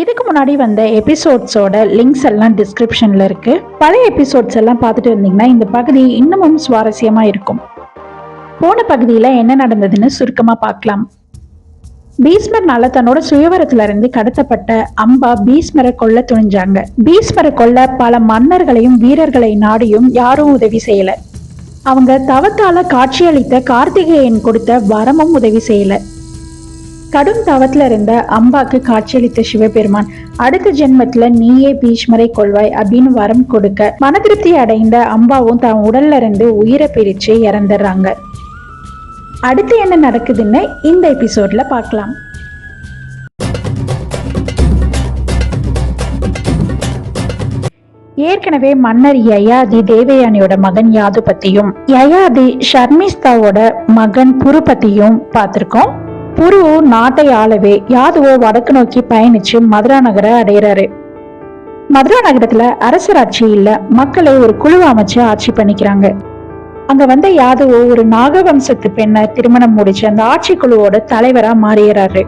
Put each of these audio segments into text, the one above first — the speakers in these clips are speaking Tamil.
இதுக்கு முன்னாடி வந்த எபிசோட்ஸோட லிங்க்ஸ் எல்லாம் டிஸ்கிரிப்ஷன்ல இருக்கு. பழைய எபிசோட்ஸ் எல்லாம் பார்த்துட்டு இருந்தீங்கன்னா இந்த பகுதி இன்னமும் சுவாரஸ்யமா இருக்கும். போன பகுதியில் என்ன நடந்ததுன்னு சுருக்கமாக பார்க்கலாம். பீஸ்மர்னால தன்னோட சுயவரத்துல இருந்து கடத்தப்பட்ட அம்பா பீஸ்மரை கொல்ல துணிஞ்சாங்க. பீஸ்மரை கொல்ல பல மன்னர்களையும் வீரர்களை நாடியும் யாரும் உதவி செய்யல. அவங்க தவத்தால காட்சியளித்த கார்த்திகேயன் கொடுத்த வரமும் உதவி செய்யல. கடும் தவத்துல இருந்த அம்பாக்கு காட்சியளித்த சிவபெருமான் அடுத்த ஜென்மத்துல நீயே பீஷ்மரை கொள்வாய் அப்படின்னு வரம் கொடுக்க மன திருப்தி அடைந்த அம்பாவும் தான் உடல்ல இருந்து உயிரை பிரிச்சு இறந்துடுறாங்க. அடுத்து என்ன நடக்குதுன்னு இந்த எபிசோட்ல பார்க்கலாம். ஏற்கனவே மன்னர் யயாதி தேவயானியோட மகன் யாது பத்தியும் யயாதி ஷர்மிஸ்தாவோட மகன் புரு பத்தியும் பார்த்திருக்கோம். புரு நாட்டை ஆளவே யாதுவோ வடக்கு நோக்கி பயணிச்சு மதுரா நகரை அடையிறாரு. மதுரா நகரத்துல அரசராட்சி இல்ல மக்களை ஒரு குழு அமைச்சு ஆட்சி பண்ணிக்கிறாங்க. அங்க வந்த யாதுவோ ஒரு நாகவம்சத்து பெண்ணை திருமணம் முடிச்சு அந்த ஆட்சி குழுவோட தலைவரா மாறிடுறாரு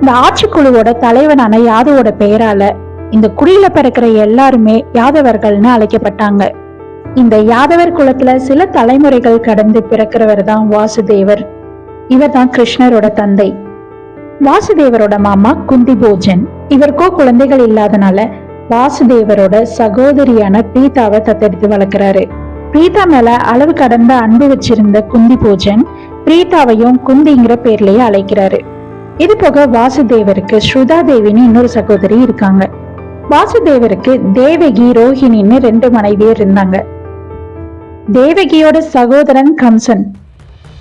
இந்த ஆட்சி குழுவோட தலைவனான யாதுவோட பெயரால இந்த குடியில பிறக்கிற எல்லாருமே யாதவர்கள்னு அழைக்கப்பட்டாங்க. இந்த யாதவர் குலத்துல சில தலைமுறைகள் கடந்து பிறக்கிறவர் தான் வாசுதேவர் இவர் தான் கிருஷ்ணரோட தந்தை. வாசுதேவரோட மாமா குந்தி போஜன் இவருக்கோ குழந்தைகள் இல்லாதனால வாசுதேவரோட சகோதரியான பிரீதாவை தத்தெடுத்து வளர்க்கிறாரு. பிரீதா மேல அளவு கடந்த அன்பு வச்சிருந்த குந்தி போஜன் பிரீதாவையும் குந்திங்கிற பேர்லயே அழைக்கிறாரு. இது போக வாசுதேவருக்கு ஸ்ருதா தேவின்னு இன்னொரு சகோதரி இருக்காங்க. வாசுதேவருக்கு தேவகி ரோஹிணின்னு ரெண்டு மனைவியர் இருந்தாங்க. தேவகியோட சகோதரன் கம்சன்.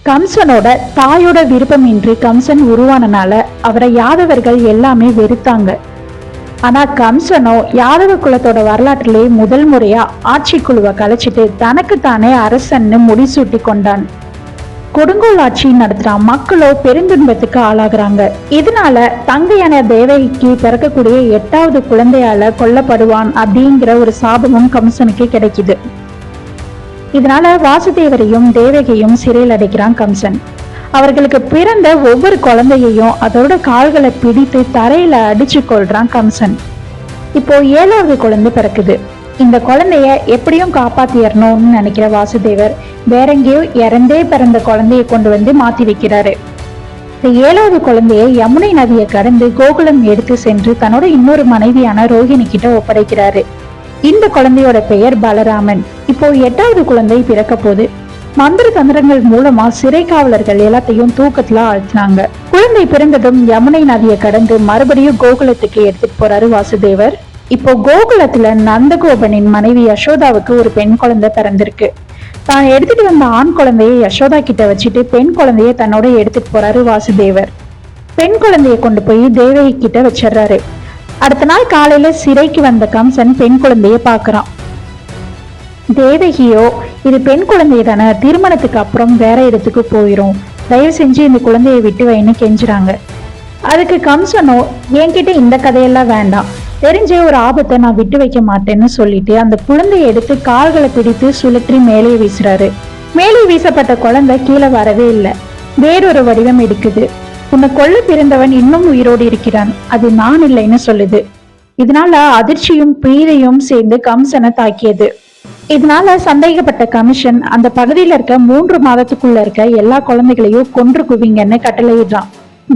கம்சனோட தாயோட விருப்பமின்றி கம்சன் உருவானனால அவரை யாதவர்கள் எல்லாமே வெறுத்தாங்க. ஆனா கம்சனோ யாதவ குலத்தோட வரலாற்றிலே முதல் முறையா ஆட்சி குழுவை கலைச்சிட்டு தனக்கு தானே அரசன்னு முடிசூட்டி கொண்டான். கொடுங்கோல் ஆட்சி நடத்துறான் மக்களோ பெருந்துன்பத்துக்கு ஆளாகிறாங்க. இதனால தங்கையான தேவகிக்கு பிறக்கக்கூடிய எட்டாவது குழந்தையால கொல்லப்படுவான் அப்படிங்கிற ஒரு சாபமும் கம்சனுக்கு கிடைக்குது. இதனால வாசுதேவரையும் தேவகியும் சிறையில் அடைக்கிறான் கம்சன். அவர்களுக்கு பிறந்த ஒவ்வொரு குழந்தையையும் அதோட கால்களை பிடித்து தரையில அடிச்சு கொள்றான் கம்சன். இப்போ ஏழாவது குழந்தை பிறக்குது. இந்த குழந்தைய எப்படியும் காப்பாத்திடணும்னு நினைக்கிற வாசுதேவர் வேற எங்கேயோ இறந்தே பிறந்த குழந்தைய கொண்டு வந்து மாத்தி வைக்கிறாரு. இந்த ஏழாவது குழந்தைய யமுனை நதியை கடந்து கோகுலம் எடுத்து சென்று தன்னோட இன்னொரு மனைவியான ரோஹிணி கிட்ட ஒப்படைக்கிறாரு. இந்த குழந்தையோட பெயர் பலராமன். இப்போ எட்டாவது குழந்தை பிறக்க போகுது. மந்திர தந்திரங்கள் மூலமா சிறை காவலர்கள் எல்லாத்தையும் தூக்கத்துல ஆழ்த்தினாங்க. குழந்தை பிறந்ததும் யமுனை நதியை கடந்து மறுபடியும் கோகுலத்துக்கு எடுத்துட்டு போறாரு வாசுதேவர். இப்போ கோகுலத்துல நந்தகோபனின் மனைவி யசோதாவுக்கு ஒரு பெண் குழந்தை பிறந்திருக்கு. தான் எடுத்துட்டு வந்த ஆண் குழந்தையை யசோதா கிட்ட வச்சுட்டு பெண் குழந்தைய தன்னோட எடுத்துட்டு போறாரு வாசுதேவர். பெண் குழந்தைய கொண்டு போய் தேவகி கிட்ட வச்சிடுறாரு. அடுத்த நாள் காலையில சிறைக்கு வந்த கம்சன் பெண் குழந்தைய பாக்குறான் தேவகியோ இது பெண் குழந்தை தானே திருமணத்துக்கு அப்புறம் வேற இடத்துக்கு போயிரும். தயவு செஞ்சு இந்த குழந்தையை விட்டு வைன்னு கெஞ்சுறாங்க. அதுக்கு கம்சனோ என்கிட்ட இந்த கதையெல்லாம் வேண்டாம். தெரிஞ்ச ஒரு ஆபத்தை நான் விட்டு வைக்க மாட்டேன்னு சொல்லிட்டு அந்த குழந்தையை எடுத்து கால்களை பிடித்து சுழற்றி மேலே வீசுறாரு. மேலே வீசப்பட்ட குழந்தை கீழே வரவே இல்லை. வேறொரு வடிவம் எடுக்குது. உன்னை கொல்ல பிறந்தவன் இன்னும் உயிரோடு இருக்கிறான். அது நான் இல்லைன்னு சொல்லுது. இதனால அதிர்ச்சியும் பீதையும் சேர்ந்து கம்சனை தாக்கியது. இதனால சந்தேகப்பட்ட கமிஷன் அந்த பகுதியில் இருக்க மூன்று மாதத்துக்குள்ள இருக்க எல்லா குழந்தைகளையும் கொன்று குவிங்கன்னு கட்டளையிடுறான்.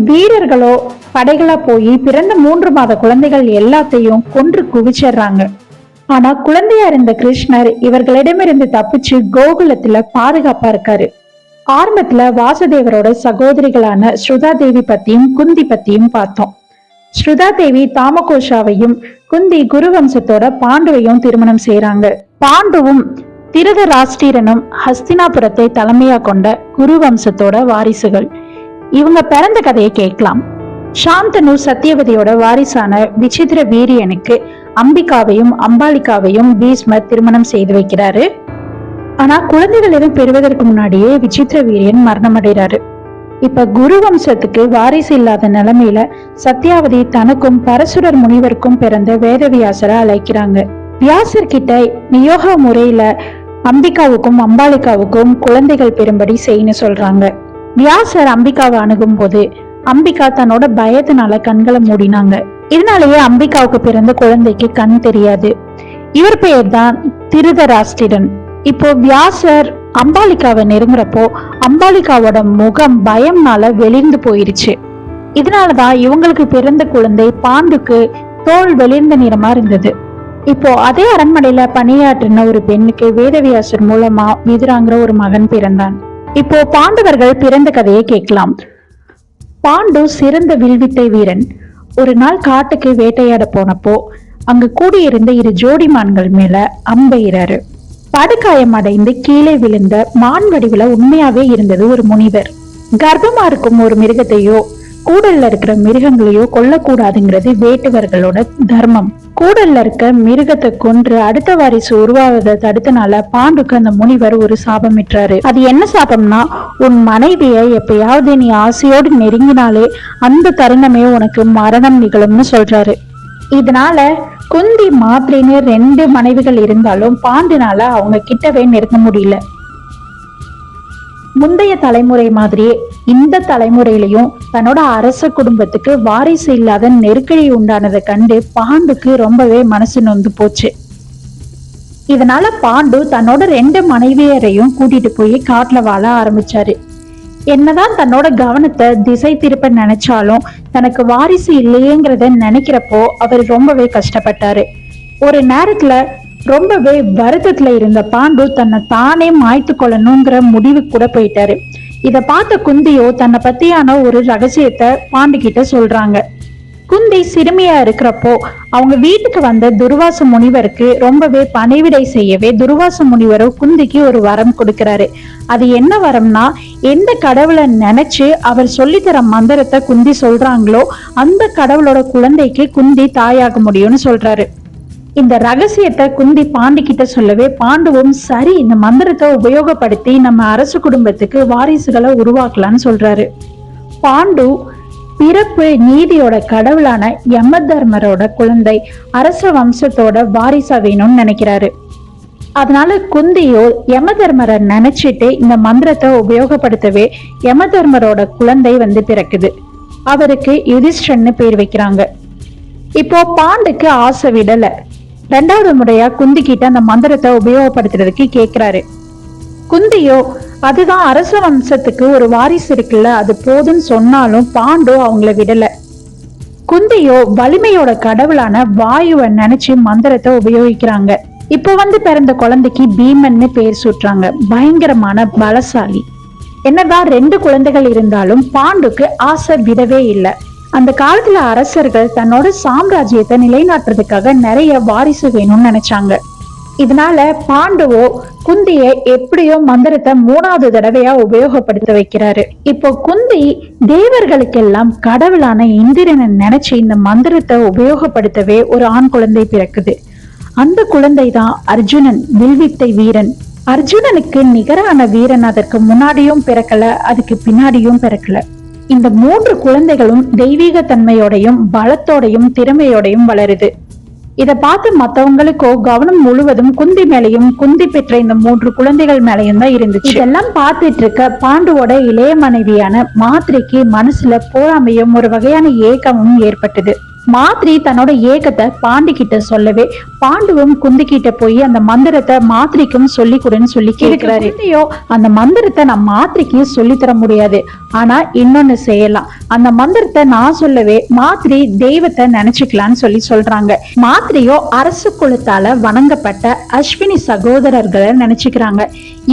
வீரர்களோ படைகளா போய் பிறந்த மூன்று மாத குழந்தைகள் எல்லாத்தையும் கொன்று குவிச்சிடுறாங்க. ஆனா குழந்தையா இருந்த கிருஷ்ணர் இவர்களிடமிருந்து தப்பிச்சு கோகுலத்துல பாதுகாப்பா இருக்காரு. ஆரம்பத்துல வாசுதேவரோட சகோதரிகளான ஸ்ருதா தேவி பத்தியும் குந்தி பத்தியும் பார்த்தோம். ஸ்ருதா தேவி தாமகோஷாவையும் குந்தி குருவம்சத்தோட பாண்டுவையும் திருமணம் செய்யறாங்க பாண்டுவும் திருதராஷ்டிரனும் ஹஸ்தினாபுரத்தை தலைமையா கொண்ட குருவம்சத்தோட வாரிசுகள். இவங்க பிறந்த கதையை கேட்கலாம். சாந்தனு சத்தியவதியோட வாரிசான விசித்திர வீரியனுக்கு அம்பிகாவையும் அம்பாலிகாவையும் பீஷ்மர் திருமணம் செய்து வைக்கிறாரு. ஆனா குழந்தைகள் எதுவும் பெறுவதற்கு முன்னாடியே விசித்திர வீரியன் மரணமடைகிறாரு. இப்ப குரு வம்சத்துக்கு வாரிசு இல்லாத நிலைமையில சத்யாவதி தனக்கும் பரசுரர் முனிவருக்கும் பிறந்த வேதவியாசரை அழைக்கிறாங்க. வியாசர் நியோகா முறையில அம்பிகாவுக்கும் அம்பாலிகாவுக்கும் குழந்தைகள் பெறும்படி செய்யணும் சொல்றாங்க. வியாசர் அம்பிகாவை அணுகும் போது அம்பிகா தன்னோட பயத்தினால கண்களை மூடினாங்க. இதனாலேயே அம்பிகாவுக்கு பிறந்த குழந்தைக்கு கண் தெரியாது. இவர் பெயர் தான் திருதராஷ்டிரன். இப்போ வியாசர் அம்பாலிகாவை நெருங்குறப்போ அம்பாலிகாவோட முகம் பயம்னால வெளிர்ந்து போயிருச்சு. இதனாலதான் இவங்களுக்கு பிறந்த குழந்தை பாண்டுக்கு தோல் வெளிர்ந்த நிறமா இருந்தது. இப்போ அதே அரண்மனையில பணியாற்றின ஒரு பெண்ணுக்கு வேதவியாசர் மூலமா விதுராங்கிற ஒரு மகன் பிறந்தான். இப்போ பாண்டவர்கள் பிறந்த கதையை கேட்கலாம். பாண்டு சிறந்த வில்வித்தை வீரன். ஒரு நாள் காட்டுக்கு வேட்டையாட போனப்போ அங்க கூடியிருந்த இரு ஜோடி மான்கள் மேல அம்பெய்றாரு படுகாயம் அடைந்து கீழே விழுந்த மான் வடிவுல உண்மையாவே இருந்தது ஒரு முனிவர். கர்ப்பமா இருக்கும் ஒரு மிருகத்தையோ கூடல்ல இருக்கிற மிருகங்களையோ கொல்லக்கூடாதுங்கிறது வேட்டுவர்களோட தர்மம். கூடல்ல இருக்க மிருகத்தை கொன்று அடுத்த வாரிசு உருவாவதை தடுத்தனால பாண்டுக்கு அந்த முனிவர் ஒரு சாபமிட்டாரு. அது என்ன சாபம்னா உன் மனைவியை எப்பயாவது நீ ஆசையோடு நெருங்கினாலே அந்த தருணமே உனக்கு மரணம் நிகழும்னு சொல்றாரு. இதனால குந்தி மாத்திரைன்னு ரெண்டு மனைவிகள் இருந்தாலும் பாண்டுனால அவங்க கிட்டவே நெருங்க முடியல. முந்தைய தலைமுறை மாதிரியே இந்த தலைமுறையிலையும் தன்னோட அரச குடும்பத்துக்கு வாரிசு இல்லாத நெருக்கடி உண்டானதை கண்டு பாண்டுக்கு ரொம்பவே மனசு நொந்து போச்சு. இதனால பாண்டு தன்னோட ரெண்டு மனைவியரையும் கூட்டிட்டு போய் காட்டுல வாழ ஆரம்பிச்சாரு. என்னதான் தன்னோட கவனத்தை திசை திருப்ப நினைச்சாலும் தனக்கு வாரிசு இல்லையேங்கிறத நினைக்கிறப்போ அவர் ரொம்பவே கஷ்டப்பட்டாரு. ஒரு நேரத்துல ரொம்பவே வருத்தத்துல இருந்த பாண்டு தன்னை தானே மாய்த்து கொள்ளணுங்கிற முடிவு கூட போயிட்டாரு. இத பார்த்த குந்தியோ தன்னை பத்தியான ஒரு ரகசியத்தை பாண்டு கிட்ட சொல்றாங்க. குந்தி சிறுமியா இருக்கிறப்போ அவங்க வீட்டுக்கு வந்த துர்வாச முனிவருக்கு ரொம்பவே பணிவிடை செய்யவே துர்வாச முனிவரோ குந்திக்கு ஒரு வரம் கொடுக்கிறாரு. அது என்ன வரம்னா எந்த கடவுளை நினைச்சு அவர் சொல்லித்தர மந்திரத்தை குந்தி சொல்றாங்களோ அந்த கடவுளோட குழந்தைக்கு குந்தி தாயாக முடியும்னு சொல்றாரு. இந்த ரகசியத்தை குந்தி பாண்டி கிட்ட சொல்லவே பாண்டுவும் சரி இந்த மந்திரத்தை உபயோகப்படுத்தி நம்ம அரசு குடும்பத்துக்கு வாரிசுகளை உருவாக்கலாம்னு சொல்றாரு. பாண்டு பிறப்பு நீதியோட கடவுளான யம தர்மரோட குழந்தை அரச வம்சத்தோட வாரிசா வேணும்னு நினைக்கிறாரு. அதனால குந்தியோ யம தர்மரை நினைச்சிட்டு இந்த மந்திரத்தை உபயோகப்படுத்தவே யம தர்மரோட குழந்தை வந்து பிறக்குது. அவருக்கு யுதிஷ்டன்னு பேர் வைக்கிறாங்க. இப்போ பாண்டுக்கு ஆசை விடலை. ரெண்டாவது முறையா குந்தி கிட்ட அந்த மந்திரத்தை உபயோகப்படுத்துறதுக்கு கேக்குறாரு. குந்தியோ அதுதான் அரச வம்சத்துக்கு ஒரு வாரிசு இருக்குல்ல அது போதுன்னு சொன்னாலும் பாண்டோ அவங்கள விடல. குந்தியோ வலிமையோட கடவுளான வாயுவை நினைச்சு மந்திரத்தை உபயோகிக்கிறாங்க. இப்போ வந்து பிறந்த குழந்தைக்கு பீமன்னு பேர் சூட்டுறாங்க. பயங்கரமான பலசாலி. என்னதான் ரெண்டு குழந்தைகள் இருந்தாலும் பாண்டுக்கு ஆசை விடவே இல்லை. அந்த காலத்துல அரசர்கள் தன்னோட சாம்ராஜ்யத்தை நிலைநாட்டுறதுக்காக நிறைய வாரிசு வேணும்னு நினைச்சாங்க. இதனால பாண்டவோ குந்திய எப்படியோ மந்திரத்தை மூணாவது தடவையா உபயோகப்படுத்த வைக்கிறாரு. இப்போ குந்தி தேவர்களுக்கெல்லாம் கடவுளான இந்திரனை நினைச்சு இந்த மந்திரத்தை உபயோகப்படுத்தவே ஒரு ஆண் குழந்தை பிறக்குது. அந்த குழந்தை தான் அர்ஜுனன் வில்வித்தை வீரன். அர்ஜுனனுக்கு நிகரான வீரன் அதற்கு முன்னாடியும் பிறக்கல அதுக்கு பின்னாடியும் பிறக்கல. இந்த மூன்று குழந்தைகளும் தெய்வீக தன்மையோடையும் பலத்தோடையும் திறமையோடையும் வளருது. இத பார்த்து மத்தவங்களுக்கோ கவனம் முழுவதும் குந்தி மேலையும் குந்தி பெற்ற இந்த மூன்று குழந்தைகள் மேலையும் தான் இருந்துச்சு. இதெல்லாம் பார்த்துட்டு இருக்க பாண்டுவோட இளைய மனைவியான மாத்திரைக்கு மனசுல போராமையும் ஒரு வகையான ஏக்கமும் ஏற்பட்டது. மாத்ரி தன்னோட ஏக்கத்தை பாண்டி கிட்ட சொல்லவே பாண்டுவும் குந்தி கிட்ட போய் அந்த மந்திரத்தை மாத்ரிக்கும் சொல்லி கொடுன்னு சொல்லி கேட்கிறாரு. அந்த மந்திரத்தை நான் மாத்ரிக்கு சொல்லி தர முடியாது. ஆனா இன்னொன்னு செய்யலாம். அந்த மந்திரத்தை நான் சொல்லவே மாத்ரி தெய்வத்தை நினைச்சுக்கலாம்னு சொல்லி சொல்றாங்க. மாத்ரியோ அரசு குலத்தால வணங்கப்பட்ட அஸ்வினி சகோதரர்களை நினைச்சுக்கிறாங்க.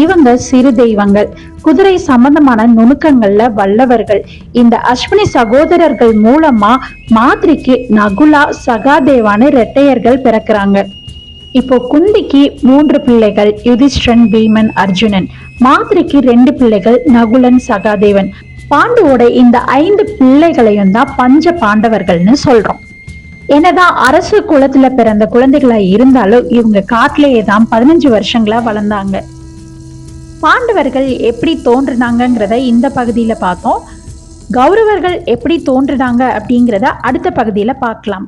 இவங்க சிறு தெய்வங்கள். குதிரை சம்பந்தமான நுணுக்கங்கள்ல வல்லவர்கள். இந்த அஸ்வினி சகோதரர்கள் மூலமா மாத்ரிக்கு நகுலா சகாதேவான இரட்டையர்கள் பிறக்கிறாங்க. இப்போ குந்திக்கு மூன்று பிள்ளைகள் யுதிஷ்டன் பீமன் அர்ஜுனன். மாத்ரிக்கு ரெண்டு பிள்ளைகள் நகுலன் சகாதேவன். பாண்டுவோட இந்த ஐந்து பிள்ளைகளையும் தான் பஞ்ச பாண்டவர்கள்னு சொல்றோம். என்னதான் அரசு குலத்துல பிறந்த குழந்தைகளா இருந்தாலும் இவங்க காட்டிலேயே தான் பதினஞ்சு வருஷங்களா வளர்ந்தாங்க. பாண்டவர்கள் எப்படி தோன்றினாங்கிறத இந்த பகுதியில பார்த்தோம். கௌரவர்கள் எப்படி தோன்றினாங்க அப்படிங்கிறத அடுத்த பகுதியில பார்க்கலாம்.